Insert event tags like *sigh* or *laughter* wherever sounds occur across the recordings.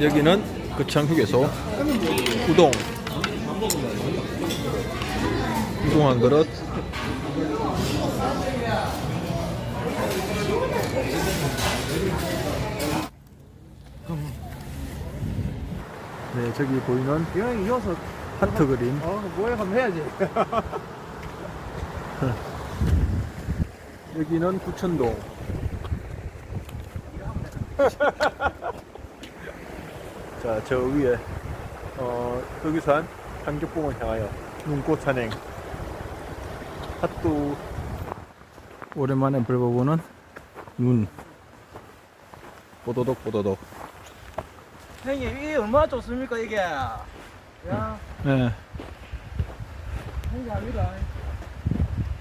여기는 거창 휴게소 우동. 우동 한 그릇. 네 저기 보이는 여행 이어서 하트 그림. 어 뭐해 한번 해야지. *laughs* 여기는 부천동 *laughs* 자 저 위에 어, 흑유산 한격봉을 향하여 눈꽃 산행. 핫도. 오랜만에 밟아보는 눈. 뽀도독 뽀도독. 형님 이게 얼마나 좋습니까 이게? 야. 네. 감사합니다.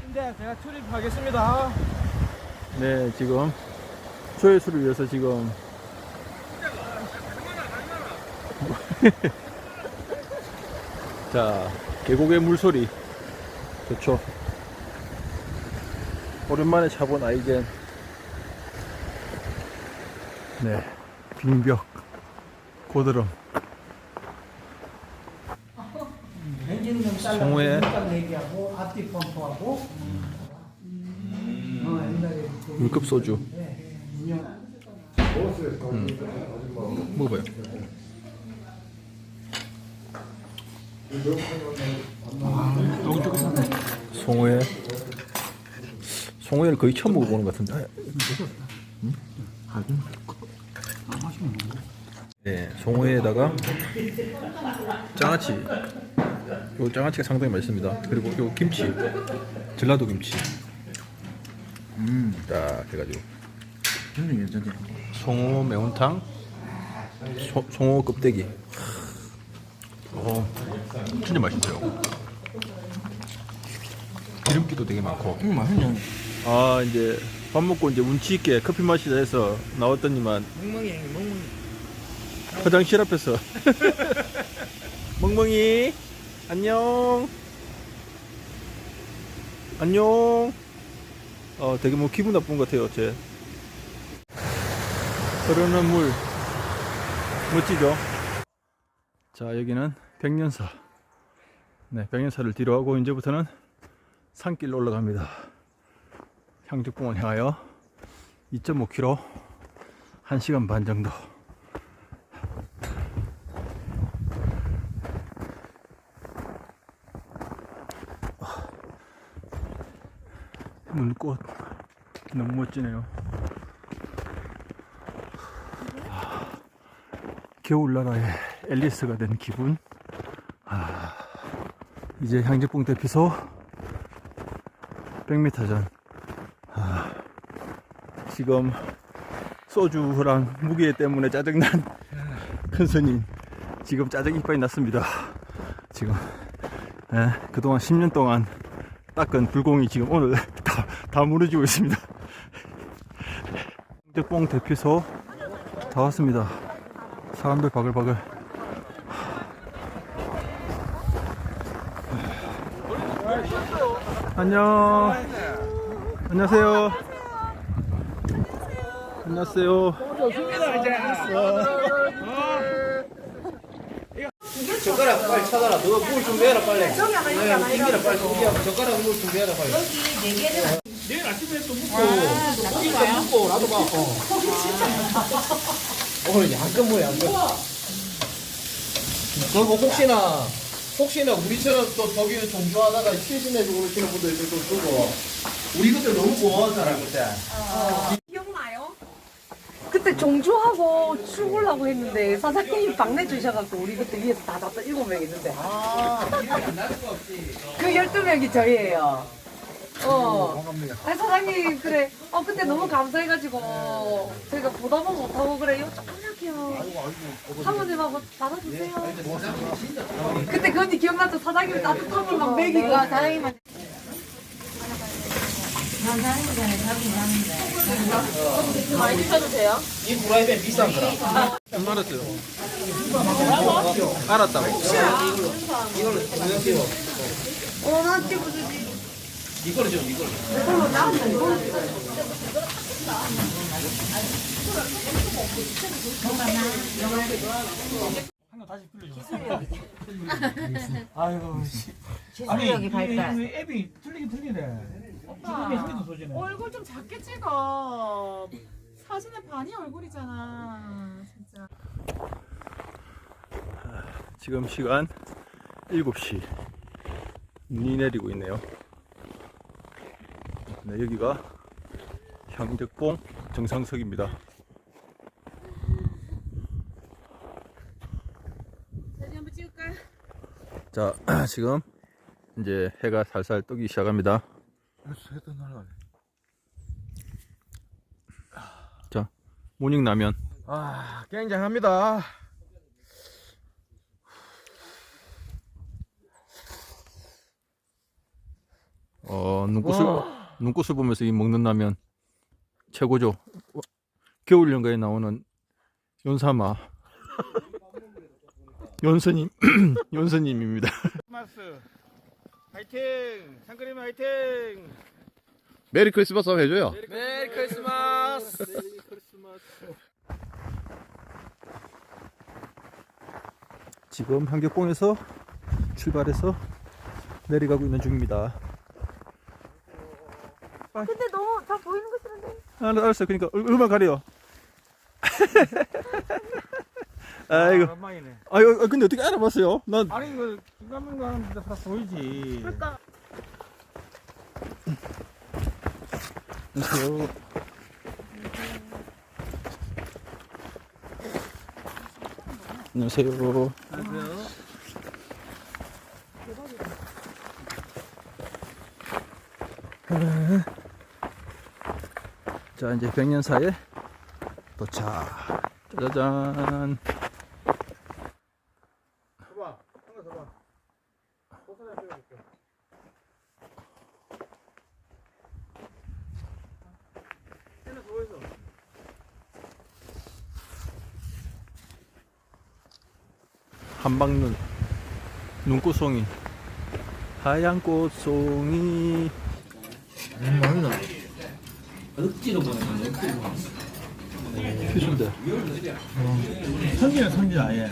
근데 제가 출입하겠습니다. 네 지금 조회수를 위해서 지금 *laughs* 자 계곡의 물소리. 좋죠. 오랜만에 차본 아이젠. 네 빙벽 고드름. 성우의 그 물급 소주. 유명 먹어봐요 송어회 송어회를 거의 처음 먹어보는 것 같은데. 음? 네, 송어회에다가 장아찌. 요 장아찌가 상당히 맛있습니다. 그리고 요 김치. 전라도 김치. 딱 해가지고. 송어 매운탕? 소, 송어 껍데기 어, 진짜 맛있어요. 기름기도 되게 많고. 음 맛있네. 아 이제 밥 먹고 이제 운치 있게 커피 마시자 해서 나왔더니만 멍멍이 멍멍이. 화장실 앞에서. *laughs* 멍멍이 안녕. 안녕. 어 되게 뭐 기분 나쁜 것 같아요 쟤 흐르는 물 멋지죠 자 여기는 백년사. 네 백년사를 뒤로 하고 이제부터는 산길로 올라갑니다. 향죽봉을 향하여 2.5km 1시간 반 정도. 눈꽃 너무 멋지네요. 아, 겨울나라의 앨리스가 된 기분. 아, 이제 향제봉 대피소 100m 전. 아, 지금 소주랑 무게 때문에 짜증난 *laughs* 큰 스님. 지금 짜증 이빨이 났습니다. 지금 예, 그동안 10년 동안 닦은 불공이 지금 오늘 *laughs* 다, 다 무너지고 있습니다. *laughs* 홍대뽕 대피소 다 왔습니다. 사람들 바글바글. 안녕. 안녕하세요. 안녕하세요. 젓가락 빨리 찾아라 너 물 준비해라 빨리 네, 옮기라 빨리 젓가락 물 준비해라 빨리 내일 아침에 또 묵고 또 묵고 나도 봐 어. 오늘 양껏 뭐야 양껏 그리고 혹시나 혹시나 우리처럼 또 저기는 종주하다가 실신해주고 그러시는 분들 좀 주고 우리 그때 너무 고마운 사람 그때 기억나요? 그때 종주하고 출근하고 했는데 사장님이 방내 주셔갖고 우리 그때 위에서 다 잡던 일곱 명 있는데 아 그 열두 명이 저희예요. 어. 아니 사장님 그래. 어 그때 너무 감사해가지고 저희가 부담은 못하고 그래. 요 조금 할게요. 사모님하고 받아주세요. 그때 그 언니 기억나죠? 사장님이 따뜻한 물막 먹이고. 사장님한테. 많이 드셔도 돼요? 이 프라이팬 비싼 거라 안 알았어요. 알았다고. 이걸로 그냥 띄워 어, 나 찍어주지. 이걸로 좀 이걸로 그럼 나한테 이거 아이고. 기술력이 발달. 이 앱이 틀리긴 틀리네. 소지네. 얼굴 좀 작게 찍어. 사진에 반이 얼굴이잖아. 진짜. 지금 시간 7시. 눈이 내리고 있네요. 네, 여기가 향적봉 정상석입니다. 사진 한번 찍을까요? 자, *clears throat* 지금 이제 해가 살살 뜨기 시작합니다. 자, 모닝 라면. 아, 굉장합니다. 어, 눈꽃을, 눈꽃을 보면서 이 먹는 라면 최고죠. 와, 겨울 연가에 나오는 연사마. 연스님, 연스님입니다. 크리스마스. 화이팅! 상그림 화이팅! 메리 크리스마스 한번 해줘요. 메리 크리스마스! 지금 한격봉에서 출발해서 내려가고 있는 중입니다. 근데 너무 다 보이는 거 싫은데. 아, 알았어요. 그러니까 얼- 얼마 가려요? 아이고. 오랜만이네. 아유, 아, 근데 어떻게 알아봤어요? 난 아니, 이거 긴가민가 하는데 다 보이지. 그러니까 안녕하세요. 안녕하세요. 자, 이제 백년사에 도착. 짜자잔. 봐봐. 한거 더 봐. 소스를 찍어볼게. 해나 보여줘. 한방눈. 눈꽃송이. 하얀 꽃송이. 억지로 보는 거네, 억지로 보는 거. 필수인데. 선지네, 선지 아예.